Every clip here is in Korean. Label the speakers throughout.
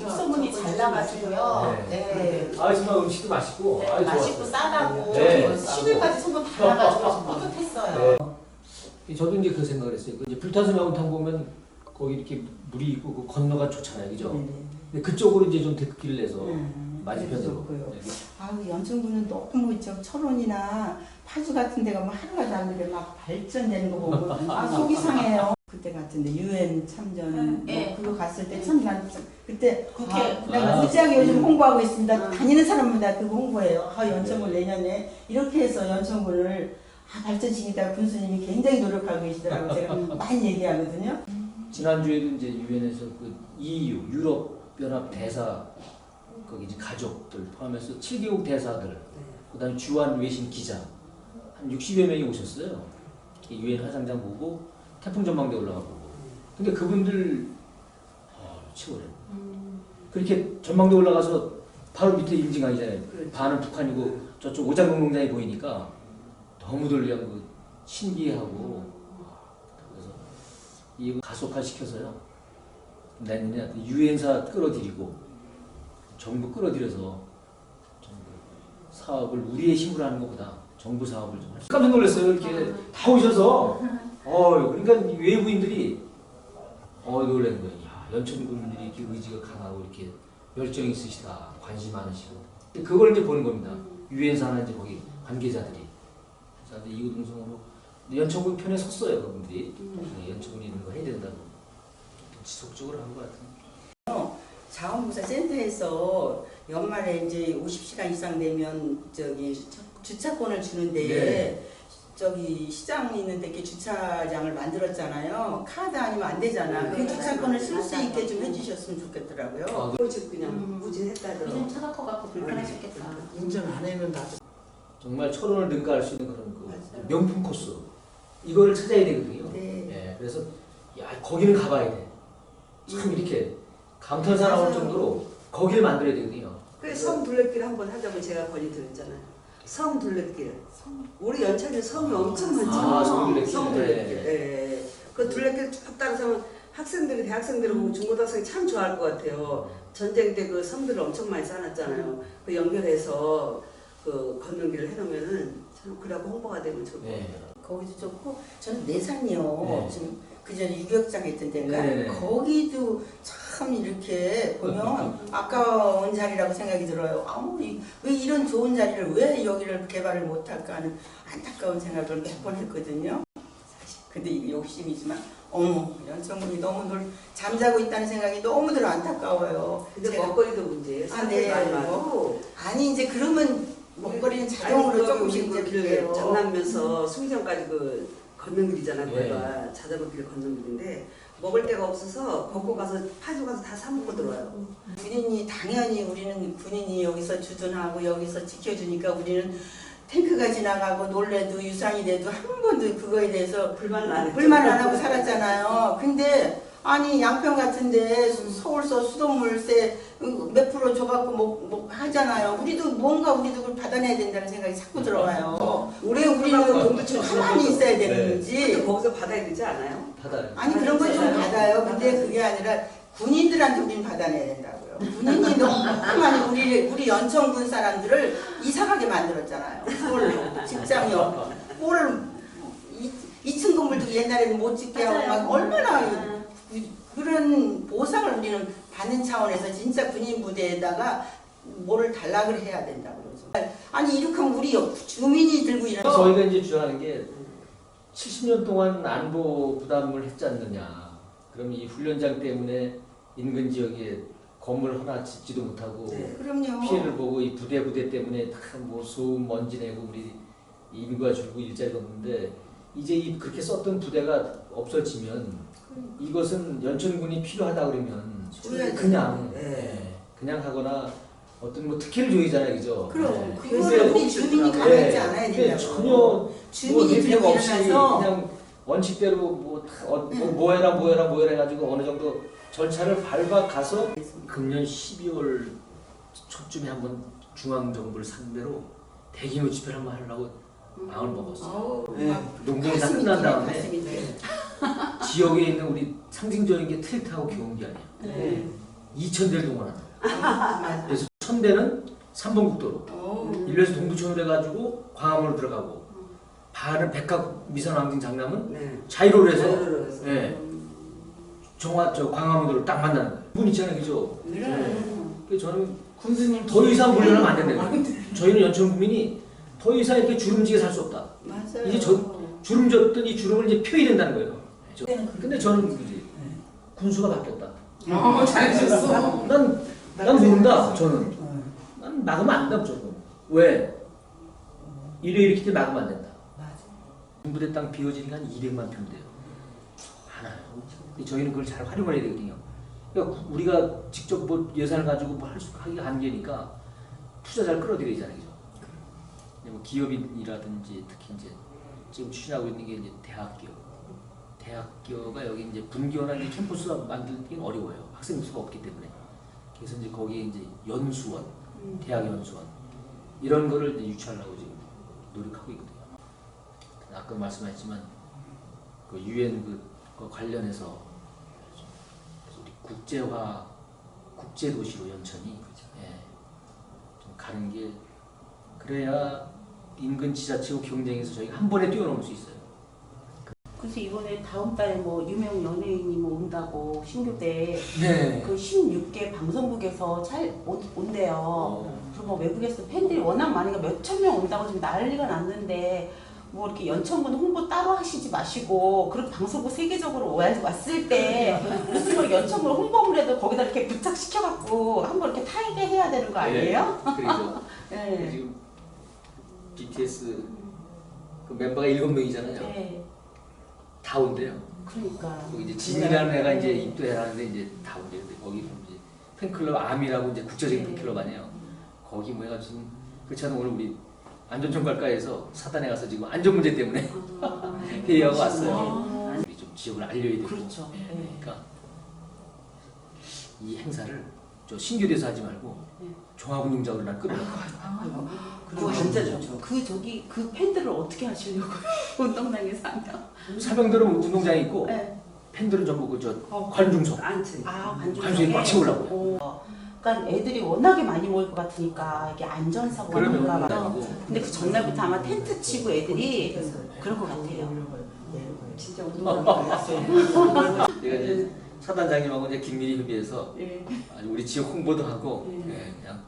Speaker 1: 입소문이 잘 나가지고요.
Speaker 2: 네.
Speaker 1: 네.
Speaker 2: 아 정말 음식도 맛있고
Speaker 1: 네,
Speaker 2: 아주
Speaker 1: 맛있고
Speaker 2: 좋았어요.
Speaker 1: 싸다고
Speaker 2: 네.
Speaker 1: 10일까지 소문 다 나가지고 뿌듯했어요.
Speaker 2: 네. 저도 이제 그 생각을 했어요. 그 이제 불타서 매운탕 보면 거기 이렇게 물이 있고 그 건너가 좋잖아요, 그죠? 근데 그쪽으로 이제 좀 데크기를 내서
Speaker 3: 음,
Speaker 2: 맞은편으로.
Speaker 3: 그렇고요.
Speaker 2: 네.
Speaker 3: 아우 연천군은 너무 저 철원이나 파주 같은 데가 뭐 하루가 안 그래 막 발전되는 거 보고 아 속이 상해요. 그때 같은데 유엔 참전
Speaker 1: 네.
Speaker 3: 뭐 그거 갔을 때 참 난 그때
Speaker 1: 국회.
Speaker 3: 아, 내가
Speaker 2: 아.
Speaker 3: 무지하게 요즘 홍보하고 있습니다.
Speaker 1: 아.
Speaker 3: 다니는 사람마다 그거 홍보해요. 아 연천군 내년에 이렇게 해서 연천군을 아, 발전시키다 군수님이 굉장히 노력하고 계시더라고요. 제가 많이 얘기하거든요.
Speaker 2: 지난주에도 이제 유엔에서 그 EU 유럽 연합 대사 거기 이제 가족들 포함해서 7개국 대사들 그다음에 주한 외신 기자 한 60여 명이 오셨어요. 유엔 화상장 보고 태풍 전망대 올라가고 근데 그분들 아, 최고래. 그렇게 전망대 올라가서 바로 밑에 임진강이잖아요. 반은 북한이고 저쪽 오장동 농장이 보이니까 너무들 그냥 그 신기하고 그래서 이거 가속화 시켜서요. 내년에 유엔사 끌어들이고 정부 끌어들여서 사업을 우리의 힘으로 하는 것보다 정부 사업을 좀. 깜짝 놀랐어요. 이렇게 다 오셔서 어 그러니까 이 외부인들이 어 놀라는 거예요. 야, 연천군들이 이렇게 의지가 강하고 이렇게 열정이 있으시다, 관심 많으시고 그걸 이제 보는 겁니다. 유엔사나 이제 거기 관계자들이 그래서 이제 이구동성으로 연천군 편에 섰어요, 그분들이 네, 연천군이 이런 거 해야 된다고 지속적으로 한 것 같은.
Speaker 3: 자원부사 센터에서 연말에 이제 50시간 이상 되면 저기 주차권을 주는데
Speaker 2: 네.
Speaker 3: 저기 시장 있는 데게 주차장을 만들었잖아요. 카드 아니면 안 되잖아. 그
Speaker 1: 네,
Speaker 3: 주차권을
Speaker 1: 맞아요.
Speaker 3: 쓸 수. 있게 좀 해주셨으면 좋겠더라고요.
Speaker 2: 아,
Speaker 4: 오직 그냥 무진했다더라고.
Speaker 1: 요즘 차가 커 갖고 불편하셨겠다.
Speaker 4: 운전 안 해면 나도
Speaker 2: 정말 철원을 능가할 수 있는 그런 그
Speaker 3: 맞아요.
Speaker 2: 명품 코스 이거를 찾아야 되거든요.
Speaker 3: 네.
Speaker 2: 예, 그래서 야 거기는 가봐야 돼. 참 이렇게 감탄사 나올
Speaker 3: 맞아요.
Speaker 2: 정도로 거기를 만들어야 되거든요.
Speaker 4: 그래서 섬 둘레길 한번 하자고 제가 건의드렸잖아요. 섬 둘레길. 우리 연천에 섬이 엄청 많잖아요.
Speaker 2: 아, 섬 둘레길.
Speaker 4: 섬 둘레길.
Speaker 2: 네.
Speaker 4: 예. 그 둘레길 쭉 따라서 학생들이 대학생들이 보고 중고등학생이 참 좋아할 것 같아요. 전쟁 때 그 섬들을 엄청 많이 쌓아놨잖아요. 그 연결해서 그 걷는 길을 해놓으면은 참 그래고 홍보가 되면 좋을 것
Speaker 2: 네.
Speaker 4: 같아요.
Speaker 3: 거기도 좋고 저는 내산이요.
Speaker 2: 네.
Speaker 3: 지금 그 전에 유격장 했던 데가
Speaker 2: 네네네.
Speaker 3: 거기도 참 이렇게 보면 아까운 자리라고 생각이 들어요. 아무 이- 왜 이런 좋은 자리를 왜 여기를 개발을 못할까 하는 안타까운 생각을 몇 번 했거든요. 사실 근데 이게 욕심이지만 어머 연천군이 너무 놀 잠자고 있다는 생각이 너무들 안타까워요.
Speaker 4: 근데
Speaker 3: 제가-
Speaker 4: 먹거리도 문제예요.
Speaker 3: 아, 네.
Speaker 4: 많이 와도
Speaker 3: 아니 이제 그러면 먹거리는 자동으로 조금씩 이제
Speaker 4: 길
Speaker 3: 돼요.
Speaker 4: 장남면서 수리장까지 그 걷는 길이잖아.
Speaker 2: 네.
Speaker 4: 거기가 자전거 길 걷는 길인데 먹을 데가 없어서 걷고 가서 파주 가서 다 사 먹고 들어와요.
Speaker 3: 군인이 당연히 우리는 군인이 여기서 주둔하고 여기서 지켜주니까 우리는 탱크가 지나가고 놀래도 유산이 돼도 한 번도 그거에 대해서
Speaker 4: 불만을 안 했죠.
Speaker 3: 불만 안 하고 살았잖아요. 근데 아니 양평 같은데 서울서 수돗물세 몇 프로 줘갖고 뭐, 뭐 하잖아요. 우리도 뭔가 우리도 그걸 받아내야 된다는 생각이 자꾸 들어와요. 왜 우리는
Speaker 4: 돈도 좀
Speaker 3: 가만히 있어야
Speaker 4: 근데
Speaker 3: 되는지
Speaker 4: 거기서 받아야 되지 않아요?
Speaker 2: 받아요.
Speaker 3: 아니 그런 건 좀 받아요. 근데 그게 아니라 군인들한테 우리는 받아내야 된다고요. 군인이 너무 많이 우리 우리 연천군 사람들을 이상하게 만들었잖아요. 꼴로 직장역 꼴을 2층 건물도 옛날에는 못 짓게 하고 막 얼마나 그- 그런 보상을 우리는 받는 차원에서 진짜 군인 부대에다가 뭐를 단락을 해야 된다고 그러죠. 아니 이렇게 하면 우리 주민이 들고 일하는
Speaker 2: 저희가 이제 주장하는 게 70년 동안 안보 부담을 했지 않느냐. 그럼 이 훈련장 때문에 인근 지역에 건물 하나 짓지도 못하고
Speaker 4: 네.
Speaker 2: 피해를 보고 이 부대 부대 때문에 다 뭐 소음 먼지 내고 우리 인구가 줄고 일자리가 없는데 이제 이 그렇게 썼던 부대가 없어지면 이것은 연천군이 필요하다 그러면. 그냥
Speaker 4: 네.
Speaker 2: 예, 그냥 하거나 어떤 뭐 특혜를 줘야잖아요, 그죠?
Speaker 3: 그럼
Speaker 2: 네.
Speaker 3: 그거를 우리 주민이
Speaker 4: 네.
Speaker 3: 가르치지 않아야 된다고.
Speaker 2: 전혀 뭐
Speaker 3: 주민이
Speaker 2: 대표가
Speaker 3: 들고
Speaker 2: 없이
Speaker 3: 일어나서
Speaker 2: 그냥 원칙대로 뭐, 다 어, 뭐,
Speaker 3: 응.
Speaker 2: 뭐 해라 뭐 해라 뭐 해라 해가지고 어느 정도 절차를 밟아 가서 금년 12월 초쯤에 한번 중앙정부를 상대로 대규모 집회를 한번 하려고 마음을 먹었어요.
Speaker 3: 아우,
Speaker 2: 네.
Speaker 3: 가슴이
Speaker 2: 끝난 다음에. 지역에 있는 우리 상징적인 게 트랙터하고 경운기 아니에요.
Speaker 3: 네.
Speaker 2: 2,000대를 동원한다.
Speaker 3: 맞아.
Speaker 2: 그래서 1,000대는 3번 국도로
Speaker 3: 오.
Speaker 2: 일루에서 동두천으로 해가지고 광화문으로 들어가고 반은 백합 미선왕징 장남은
Speaker 4: 네.
Speaker 2: 자유로를 해서
Speaker 4: 자유로를 해서.
Speaker 2: 예. 정화 저 광화문으로 딱 만나는 거예요. 분 있잖아요, 그죠? 네. 그래서 저는
Speaker 3: 군수님
Speaker 2: 더 이상 훈련하면 안 된다고. 저희는 연천 국민이 더 이상 이렇게 주름지게 살 수 없다.
Speaker 3: 맞아요.
Speaker 2: 이제 저- 주름 졌던 이 주름을 이제 펴야 된다는 거예요. 저- 근데 저는 그지 군수가 바뀌었다.
Speaker 5: 어, 잘하셨어.
Speaker 2: 난, 난 모른다, 저는. 난 막으면 안 된다, 무조건. 왜? 이래 이렇게 때 막으면 안 된다.
Speaker 3: 맞아.
Speaker 2: 군부대 땅 비워지니까 한 200만 평대요. 많아요. 근데 저희는 그걸 잘 활용을 해야 되거든요. 그러니까 우리가 직접 뭐 예산을 가지고 뭐 할 수, 하기가 한계니까 되잖아요. 그죠? 근데 뭐 기업인이라든지 특히 이제 지금 추진하고 있는 게 이제 대학교. 대학교가 여기 이제 분교나 이제 캠퍼스가 만들기는 어려워요. 학생 수가 없기 때문에. 그래서 이제 거기에 이제 연수원, 대학 연수원 이런 거를 이제 유치하려고 지금 노력하고 있거든요. 아까 말씀하셨지만 그 유엔 그, 그 관련해서 우리 국제화 국제 도시로 연천이 예, 좀 가는 게 그래야 인근 지자체와 경쟁에서 저희가 한 번에 뛰어넘을 수 있어요.
Speaker 6: 그래서 이번에 다음 달에 뭐 유명 연예인이 뭐 온다고 신교대
Speaker 2: 네.
Speaker 6: 그 16개 방송국에서 잘 온- 온대요.
Speaker 2: 어,
Speaker 6: 그리고 뭐 외국에서 팬들이 워낙 많으니까 몇천 명 온다고 지금 난리가 났는데 뭐 이렇게 연천군 홍보 따로 하시지 마시고 그리고 방송국 세계적으로 와- 왔을 때 무슨 뭐 연천군 홍보물에도 거기다 이렇게 부착시켜갖고 한번 이렇게 타이게 해야 되는 거 아니에요?
Speaker 2: 그리고
Speaker 6: 네.
Speaker 2: 지금 BTS 그 멤버가 일곱 명이잖아요.
Speaker 6: 네.
Speaker 2: 다 온대요.
Speaker 6: 그러니까.
Speaker 2: 이제 진이라는 애가 이제 입도해라는데 이제 다 온대요. 근데 거기 이제 팬클럽 암이라고 이제 국제적인
Speaker 6: 네.
Speaker 2: 팬클럽 아니에요. 거기 뭐 해가지고 지금 그렇지 않으면 오늘 우리 안전총괄과에서 사단에 가서 지금 안전 문제 때문에
Speaker 6: 아,
Speaker 2: 회의하고 왔어요.
Speaker 6: 아,
Speaker 2: 우리 좀 지역을 알려야 되고.
Speaker 6: 그렇죠. 네.
Speaker 2: 그러니까 이 행사를 저 신교대에서 하지 말고
Speaker 6: 네.
Speaker 2: 종합운동장으로 난 끌어요.
Speaker 6: 그
Speaker 4: 진짜 좋죠.
Speaker 6: 그 저기 그 팬들을 어떻게 하시려고 운동장에서 하면?
Speaker 2: 사병들은 운동장에 있고
Speaker 6: 네.
Speaker 2: 팬들은 전부 그저 관중석.
Speaker 4: 안치.
Speaker 6: 아 관중.
Speaker 2: 관중이 꽉 채우려고요.
Speaker 6: 그러니까 애들이 워낙에 많이 모일 것 같으니까 이게 안전사고가
Speaker 2: 그러면
Speaker 6: 날까 봐.
Speaker 2: 아니고
Speaker 6: 근데 그 전날부터 아마 텐트 치고 애들이 그럴 것 같아요.
Speaker 4: 진짜 운동장 걸렸어요.
Speaker 2: 내가 이제 사단장님하고 이제 긴밀히 협의해서
Speaker 6: 예.
Speaker 2: 아주 우리 지역 홍보도 하고 예, 그냥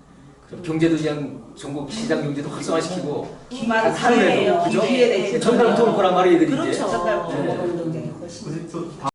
Speaker 2: 좀 경제도 그냥 전국 시장 경제도 활성화시키고 그죠?
Speaker 6: 기회에
Speaker 2: 전달부터 올 거란 말이에요, 애들이.
Speaker 6: 그렇죠.
Speaker 4: 전달부터
Speaker 2: 네.
Speaker 4: 운동장이 훨씬.